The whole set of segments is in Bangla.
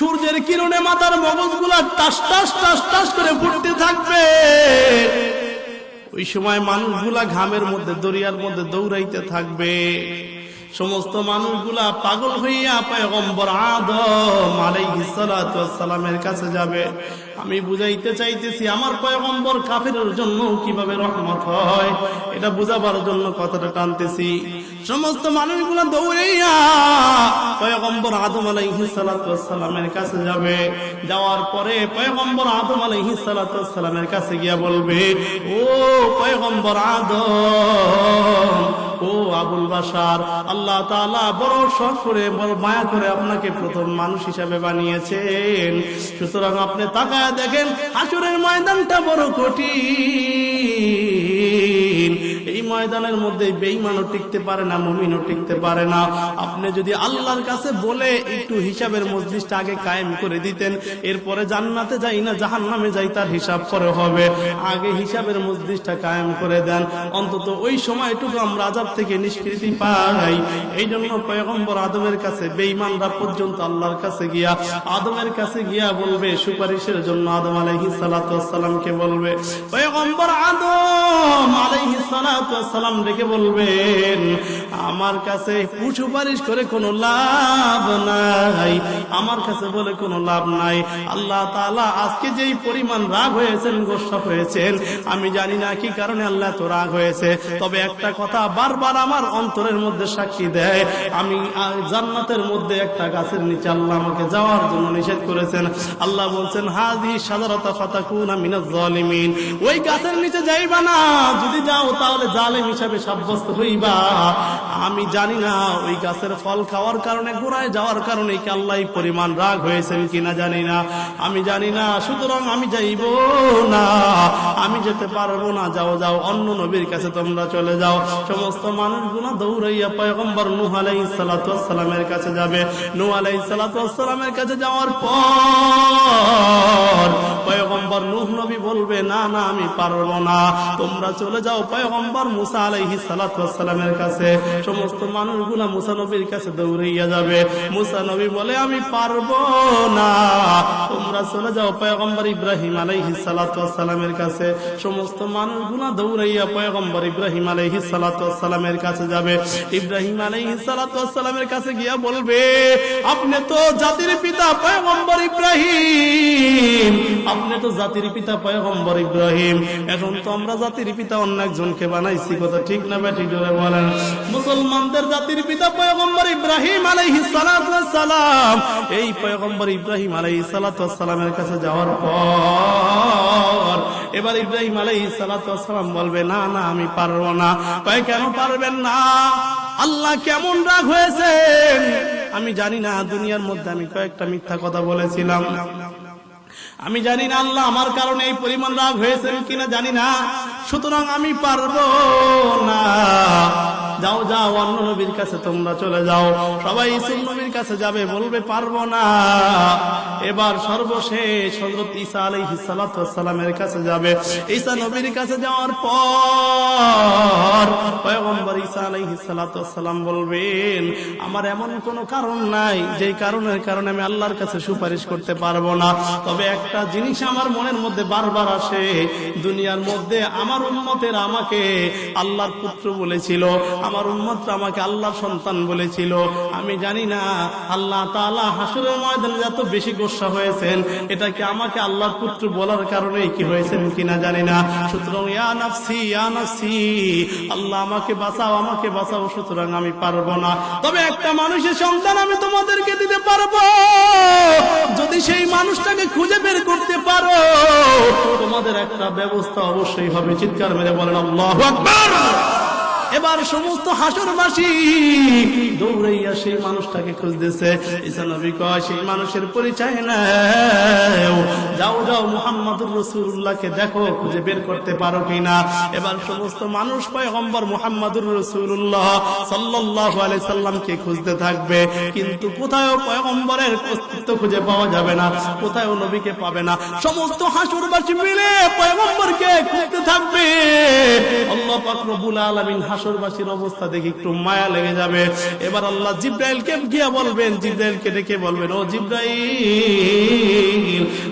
সূর্যের কিরণে মাথার মগজগুলা টাস টাস টাস টাস করে ফুটতে থাকবে। ওই সময় মানুষগুলা ঘামের মধ্যে, দরিয়ার মধ্যে দৌড়াইতে থাকবে। সমস্ত মানুষগুলা পাগল হইয়া পয়গম্বর আদম আলাইহিস সালামের কাছে যাবে। আমি বুঝাইতে চাইতেছি, আমার পয়গম্বর কাফেরের জন্য কীভাবে রহমত হয়? এটা বুঝাবার জন্য কথাটা টানতেছি। সমস্ত মানুষগুলা দৌড়াইয়া পয়গম্বর আদম আলাইহিস সালামের কাছে যাবে। যাওয়ার পরে পয়গম্বর আদম আলাইহিস সালামের কাছে গিয়া বলবে, ও পয়গম্বর আদম ও আবুল বাসার আল্লাহ তাআলা বড় শখ করে, বড় মায়া করে আপনাকে প্রথম মানুষ হিসাবে বানিয়েছেন। সুতরাং আপনি তাকায় দেখেন, হাসুরের ময়দানটা বড় কঠিন। ময়দানের মধ্যে বেইমানও টিকতে পারে না, মুমিনও টিকতে পারে না। আপনি যদি আল্লাহর কাছে বলে একটু হিসাবের মজলিসটা আগে কায়েম করে দিতেন, এরপরে জান্নাতে যাই না জাহান নামে যাই, তার হিসাব পরে হবে। আগে হিসাবের মজলিসটা কায়েম করে দেন। অন্তত ওই সময়টুকু আমরা আজাব থেকে নিষ্কৃতি পাই। এই জন্য পয়গম্বর আদমের কাছে, বেঈমানরা পর্যন্ত আল্লাহর কাছে গিয়া, আদমের কাছে গিয়া বলবে, সুপারিশের জন্য আদম আলাইহিস সালাতু ওয়াস সালামকে বলবে, পয়গম্বর আদম আলাইহিস সালাতু সালাম ডেকে বলবেন, আমার কাছে সুপারিশ করে কোনো লাভ নাই। আমার কাছে বলে কোনো লাভ নাই। আল্লাহ তাআলা আজকে যেই পরিমাণ রাগ হয়েছেন গোসা হয়েছেন, আমি জানি না কি কারণে আল্লাহ তো রাগ হয়েছে। তবে একটা কথা বারবার আমার অন্তরের মধ্যে সাক্ষী দেয়, আমি জান্নাতের মধ্যে একটা গাছের নিচে আল্লাহ আমাকে যাওয়ার জন্য নিষেধ করেছেন। আল্লাহ বলছেন হাদি সাদারতা ফাতাকুনা জালিমিন ওই গাছের নিচে যাইবা না, যদি যাও তাহলে জালেম হিসাবে সাব্যস্ত হইবা। আমি জানি না ওই গাছের ফল খাওয়ার কারণে, গোড়ায় যাওয়ার কারণে কি আল্লাহ পরিমাণ রাগ হয়েছেন কিনা জানি না। আমি জানি না, সুতরাং আমি যাইব না। আমি যেতে পারব না, যাও যাও, অন্য নবীর কাছে তোমরা চলে যাও। সমস্ত মানুষগুলো দৌড়াইয়া পয়গম্বর নূহ আলাইহিস সালাতু ওয়াস সালামের কাছে যাবে। নূহ আলাইহিস সালাতু ওয়াস সালামের কাছে যাওয়ার পর বলবে, না না, আমি পারব না। তোমরা চলে যাও পয়গম্বর মুসা আলাইহিস সালাতু ওয়াস সালামের কাছে। সমস্ত মানুষগুলা মুসা নবীর কাছে দৌড়াইয়া যাবে। মুসা নবী বলে, আমি পারব না। তোমরা চলে যাও পয়গম্বর ইব্রাহিম আলাইহিস সালাতু ওয়াস সালামের কাছে। সমস্ত মানুষগুলা দৌড়াইয়া পয়গম্বর ইব্রাহিম আলাইহিস সালাতু ওয়াস সালামের কাছে যাবে। ইব্রাহিম আলাইহিস সালাতু ওয়াস সালামের কাছে গিয়া বলবে, আপনি তো জাতির পিতা পয়গম্বর ইব্রাহিম। আপনি তো জাতির পিতা পয়গম্বর ইব্রাহিম। এখন তো আমরা জাতির পিতা, অন্য একজনকে বানাইছি, কথা ঠিক না ব্যাটি জোরে বলেন। মুসলমানদের জাতির পিতা পয়গম্বর ইব্রাহিম আলাইহিস সালাম। এই পয়গম্বর ইব্রাহিম আলাইহিস সালামের কাছে যাওয়ার পর এবার ইব্রাহিম আলাইহিস সালাম বলবে, না না, আমি পারব না। কয়, কেন পারবেন না? আল্লাহ কেমন রাগ হয়েছেন আমি জানি না, দুনিয়ার মধ্যে আমি কয়েকটা মিথ্যা কথা বলেছিলাম। আমি জানি না আল্লাহ আমার কারণে এই পরিমাণ রাগ হয়েছে কিনা জানি না, সুতরাং আমি পারব না। অন্য নবীর কাছে তোমরা চলে যাও। সবাই নবীর কাছে যাবে, বলবে, পারব না। এবার সর্বশেষ হযরত ঈসা কাছে যাবে। ঈসা নবীর কাছে যাওয়ার পর পয়গম্বর ঈসা বলবেন, আমার এমন কোনো কারণ নাই যেই কারণের কারণে আমি আল্লাহর কাছে সুপারিশ করতে পারব না। তবে একটা জিনিস আমার মনের মধ্যে বারবার আসে, দুনিয়ার মধ্যে আমার উম্মতের আমাকে আল্লাহর পুত্র বলেছিল। আমার উম্মতরা আমাকে আল্লাহ সন্তান বলেছিল। আমি জানি না, আল্লাহ তাআলা হাসুরের ময়দানে এত বেশি গোসা হয়েছেন, এটা কি আমাকে আল্লাহর পুত্র বলার কারণে কি হয়েছেন কিনা জানি না। সুতরাং ইয়া নাফসি, আল্লাহ আমাকে বাঁচাও আমাকে বাঁচাও, সুতরাং আমি পারব না। তবে একটা মানুষের সন্তান আমি তোমাদেরকে দিতে পারব। যদি সেই মানুষটাকে খুঁজে বের করতে পারো, তোমাদের একটা ব্যবস্থা অবশ্যই হবে। চিৎকার মেরে বলেন, আল্লাহ আকবার। এবার সমস্ত হাসরবাসী দৌড়াইয়া সেই মানুষটাকে খুঁজতেছে। ইসলামী কয় সেই মানুষের পরিচয় যাও মুহাম্মদুর রাসূলুল্লাহকে দেখো, খুঁজে বের করতে পারো কিনা? এবার সমস্ত মানুষ পয়গম্বর মুহাম্মদুর রাসূলুল্লাহ সাল্লাল্লাহু আলাইহি সাল্লামকে খুঁজতে থাকবে। কিন্তু কোথাও পয়গম্বরের অস্তিত্ব খুঁজে পাওয়া যাবে না কোথাও নবীকে পাবে না। সমস্ত হাসরবাসী মিলে পয়গম্বরকে খুঁজতে থাকবে। আল্লাহ পাক রব্বুল আলামিন হাসর অবস্থা দেখে একটু মায়া লেগে যাবে। এবার আল্লাহ জিব্রাইলকে গিয়া বলবেন, জিব্রাইলকে ডেকে বলবেন, ও জিব্রাইল,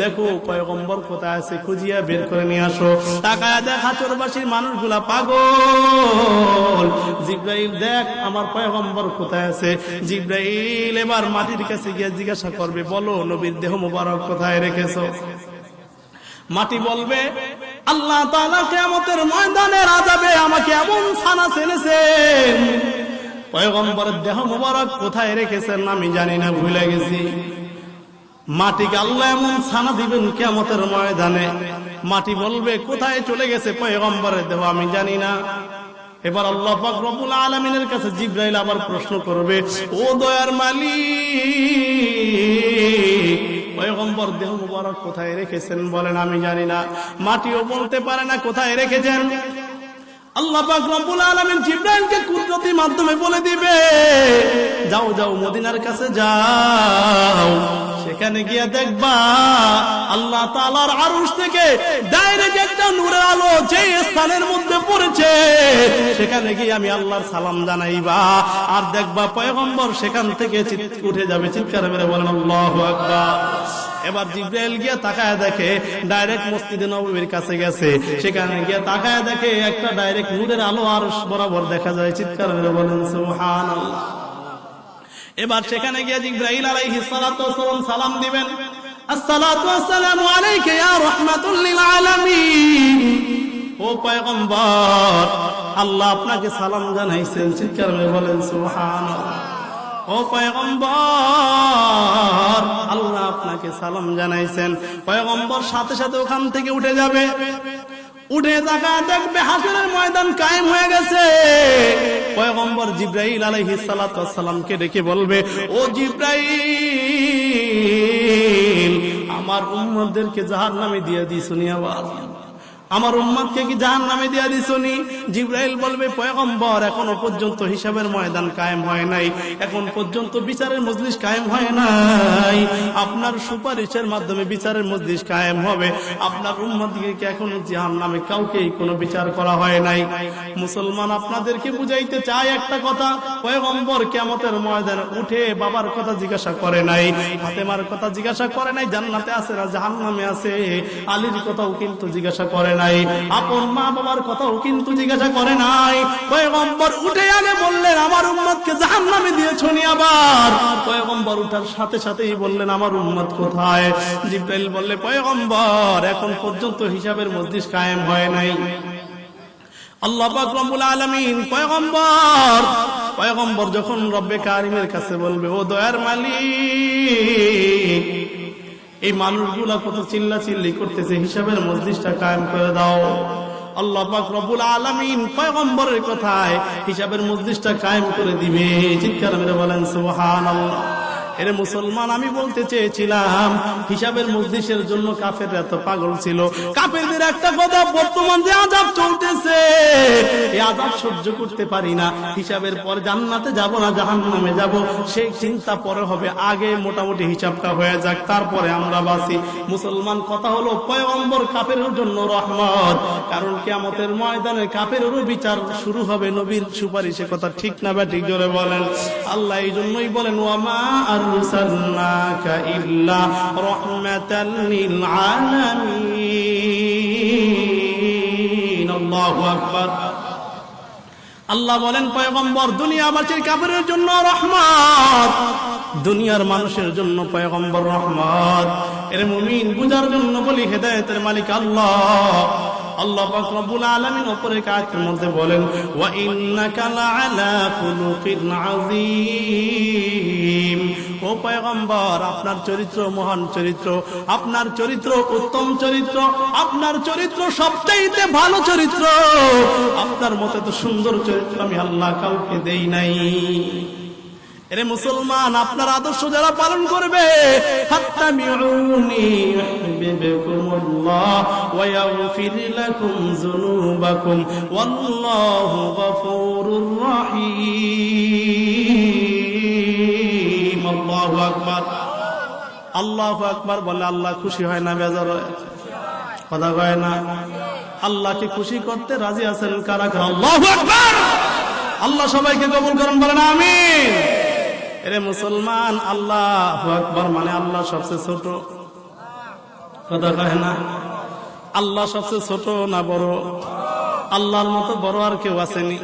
দেখো পয়গম্বর কোথায় আছে, খুঁজিয়া বের করে নিয়ে আসো। তাকায় দেখ হাসরবাসীর মানুষগুলা পাগল। জিব্রাইল, দেখ, আমার পয়গম্বর কোথায় আছে? জিব্রাইল, এবার মাটির কাছে গিয়ে জিজ্ঞাসা করবে, বলো, নবীর দেহ মুবারক কোথায় রেখেছো? মাটি বলবে, আল্লাহ তাআলা কিয়ামতের ময়দানে আযাবে আমাকে এমন ছানা ছেলেছেন পয়গম্বরের দেহ মুবারক কোথায় রেখেছেন আমি জানি না, ভুলে গেছি। মাটিকে আল্লাহ এমন ছানা দিবেন কিয়ামতের ময়দানে। মাটি বলবে, কোথায় চলে গেছে পয়গম্বরের দেহ আমি জানি না। এবার আল্লাহ পাক রব্বুল আলামিনের কাছে জিব্রাইল আবার প্রশ্ন করবে, ও দয়ার মালিক, পয়গম্বর দেহ মুবারক কোথায় রেখেছেন বলেন আমি জানি না। মাটিও বলতে পারে না কোথায় রেখেছেন। আল্লাহ পাক রব্বুল আলামিন জিব্রাইলকে কুদরতি মাধ্যমে বলে দিবে, যাও যাও কাছে যাও। সেখানে গিয়ে আল্লাহ ডাইরেক্ট একটা আলো স্থানের মধ্যে পড়েছে, সেখানে গিয়ে আমি আল্লাহর সালাম জানাইবা। আর দেখবা পয়গম্বর সেখান থেকে উঠে যাবে, চিৎকার মেরে বলেন, আল্লাহু এবার জিব্রাইল গিয়ে তাকায় দেখে ডাইরেক্ট মসজিদে নববীর কাছে গেছে। সেখানে গিয়ে তাকায় দেখে একটা ডাইরেক্ট নূরের আলো আর বরাবর দেখা যায়। চিৎকার বলেন, সুবহানাল্লাহ। এবার সেখানে গিয়ে জিব্রাইল আলাইহিস সালাতু ওয়াসসালাম সালাম দিবেন। আসসালাতু ওয়াসসালামু আলাইকা ইয়া রাহমাতুল লিল আলামিন। ও পয়গম্বর, আল্লাহ আপনাকে সালাম জানাইছেন। চিৎকার বলেন, সুবহানাল্লাহ। ও পয়গম্বর, আল্লাহ আপনাকে সালাম জানাইছেন। পয়গম্বর সাথে সাথে ওখান থেকে উঠে যাবে। উঠে থাকা দেখবে হাসরের ময়দান কায়েম হয়ে গেছে। পয়গম্বর জিব্রাইল আলাইহিস ওয়াসসালামকে ডেকে বলবে, ও জিব্রাইল, আমার উম্মতদেরকে জাহান্নামে দিয়ে দিছুনি আবার আমার উম্মতকে কি জাহান নামে দিয়া দিছনি? জিব্রাইল বলবে, পয়গম্বর, এখনও পর্যন্ত হিসাবের ময়দান কায়েম হয় নাই। এখন পর্যন্ত বিচারের মজলিস কায়েম হয় নাই। আপনার সুপারিশের মাধ্যমে বিচারের মজলিস কায়েম হবে। আপনার উম্মতকে এখনও জাহান নামে কাউকেই কোনো বিচার করা হয় নাই? মুসলমান আপনাদেরকে বুঝাইতে চায় একটা কথা, পয়গম্বর কেমতের ময়দানে উঠে বাবার কথা জিজ্ঞাসা করে নাই, ফাতেমার কথা জিজ্ঞাসা করে নাই, জান্নাতে আছে না জাহান্নামে আছে? আলীর কথাও কিন্তু জিজ্ঞাসা করে নাই। আপন মা বাবার কথাও কিন্তু জিজ্ঞাসা করে নাই। পয়গম্বর উঠে আগে বললেন, আমার উম্মতকে জাহান্নামে দিয়েছ নি আবার? পয়গম্বর উঠার সাথে সাথেই বললেন, আমার উম্মত কোথায়? জিব্রাইল বললে, পয়গম্বর, এখন পর্যন্ত হিসাবের মসজিদ কায়েম হয় নাই। আল্লাহ রব্বুল আলামিন পয়গম্বর পয়গম্বর যখন রব্বে কারিমের কাছে বলবে, ও দয়ার মালিক এই মানুষগুলা কত চিল্লা চিল্লি করতেছে, হিসাবের মজলিসটা কায়েম করে দাও। আল্লাহ কথায় হিসাবের মজলিসটা কায়েম করে দিবে। চিৎকার বলেন, সুবহানাল্লাহ। এরে মুসলমান, আমি বলতে চেয়েছিলাম, হিসাবের মজলিসের জন্য কাফের এত পাগল ছিল। কাফেরদের একটা কথা, বর্তমান যে আজাব চলতেছে এই আজাব সহ্য করতে পারি না। হিসাবের পর জান্নাতে যাব না, জাহান্নামে যাব। সেই চিন্তা পরে হবে, আগে মোটামুটি হিসাবটা হয়ে যাক, তারপরে আমরা বাঁচি। মুসলমান, কথা হলো পয়গম্বর কাপের জন্য রহমত। কারণ কিয়ামতের ময়দানে কাফেরও বিচার শুরু হবে, নবীর সুপারিশে। কথা ঠিক না বা ঠিক জোরে বলেন। আল্লাহ এই জন্যই বলেন ওয়ামা আরসালনাকা ইল্লা রাহমাতাল লিল আলামিন আল্লাহু আকবার আল্লাহ বলেন, পয়গম্বর, দুনিয়াবাসীর কাপড়ের জন্য রহমত, দুনিয়ার মানুষের জন্য পয়গম্বর রহমত। এর মুমিন বুঝার জন্য বলি, হেদায়েতের মালিক আল্লাহ। আল্লাহ রব্বুল আলামিন উপরের কায়তের মধ্যে বলেন, ওয়া ইন্নাকা লাআলা খুলুকিন আযীম। ও পয়গম্বর, আপনার চরিত্র মহান চরিত্র, আপনার চরিত্র উত্তম চরিত্র, আপনার চরিত্র সবচাইতে ভালো চরিত্র। আপনার মতো তো সুন্দর চরিত্র আমি আল্লাহ কাউকে দেই নাই। এরে মুসলমান, আপনার আদর্শ যারা পালন করবে ওয়াল্লাহু গফুরুর রহিম। আল্লাহু আকবার বলে, আল্লাহ খুশি হয় না, বেজার হয়। কথা কয় না। আল্লাহকে খুশি করতে রাজি আছেন কারা আল্লাহু আল্লাহ সবাইকে কবুল করেন, বলেন আমি এরে মুসলমান, আল্লাহ আকবর মানে আল্লাহ সবচেয়ে ছোট। কথা কয় না। আল্লাহ সবচেয়ে ছোট না বড়? আল্লাহর মতো বড় আর কেউ আসেনি।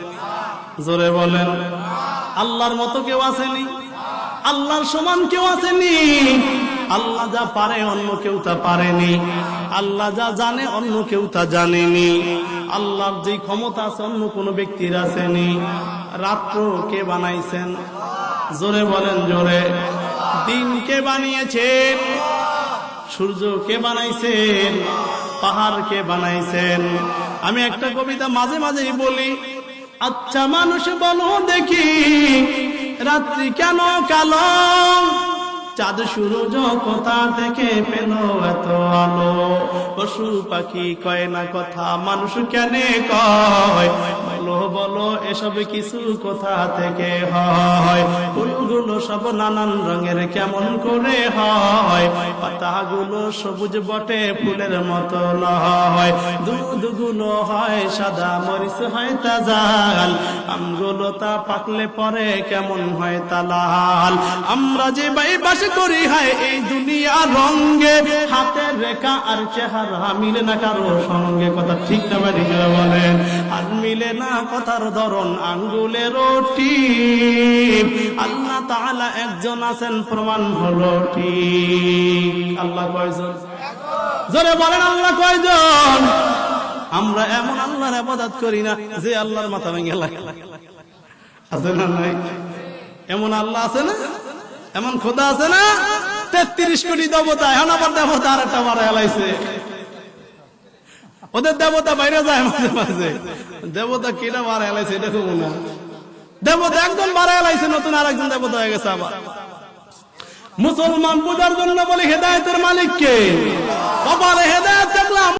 জোরে বলেন। আল্লাহর মতো কেউ আসেনি। আল্লাহর সমান কেউ আসেনি। আল্লাহ যা পারে, অন্য কেউ তা পারেনি। আল্লাহ যা জানে, অন্য কেউ তা জানেনি। আল্লাহর যে ক্ষমতা আছে, অন্য কোনো ব্যক্তির আসেনি। রাত্র কে বানাইছেন? জোরে বলেন, জোরে। দিন কে বানিয়েছেন? সূর্য কে বানাইছেন? পাহাড় কে বানাইছেন? আমি একটা কবিতা মাঝে মাঝেই বলি আচ্ছা মানুষ বলো দেখি, রাত্রি কেন কালো? চাঁদ সূরজ কোথা থেকে পেল এত আলো? পশু পাখি কয় না কথা, মানুষ কেন কয়? বলো বলো, এসব কিছু কোথা থেকে হয়? সব নানান রঙের কেমন করে হয়। পাতাগুলো সবুজ বটে, ফুলের মতো নয় দুধগুলো হয়, সাদা মরিচ হয় তাজাল আমগুলো তা পাকলে পরে কেমন হয় তা লাল। আমরা যে বাই বাস করি, হয়, এই দুনিয়া রঙ্গে হাতের রেখা আর চেহারা মিলে না কারও সঙ্গে। কথা ঠিক না বাড়ি বলেন। আর মিলে না কথার ধরন, আঙ্গুলের টিপ আল্লাহ তাআলা একজন আছেন, প্রমাণ হলো ঠিক। আল্লাহ কয়জন? জোরে বলেন, আল্লাহ কয়জন? আমরা এমন আল্লাহর আবাদত করি না যে আল্লাহর মাথা ভেঙে আছে না নাই? এমন আল্লাহ আছে না? এমন খোদা আছে না? তেত্রিশ কোটি দেবতা, এখন আবার দেবতা আর একটা মারা এলাইছে ওদের দেবতা বাইরে যায় মাঝে মাঝে। দেবতা কিনা মারা এলাইছে এটা খুব না। দেবতা একজন মারা গেলাইছে, নতুন আর একজন দেবতা হয়ে গেছে আবার। মুসলমান পূজার জন্য বলে, হেদায়তের মালিককে। কপালে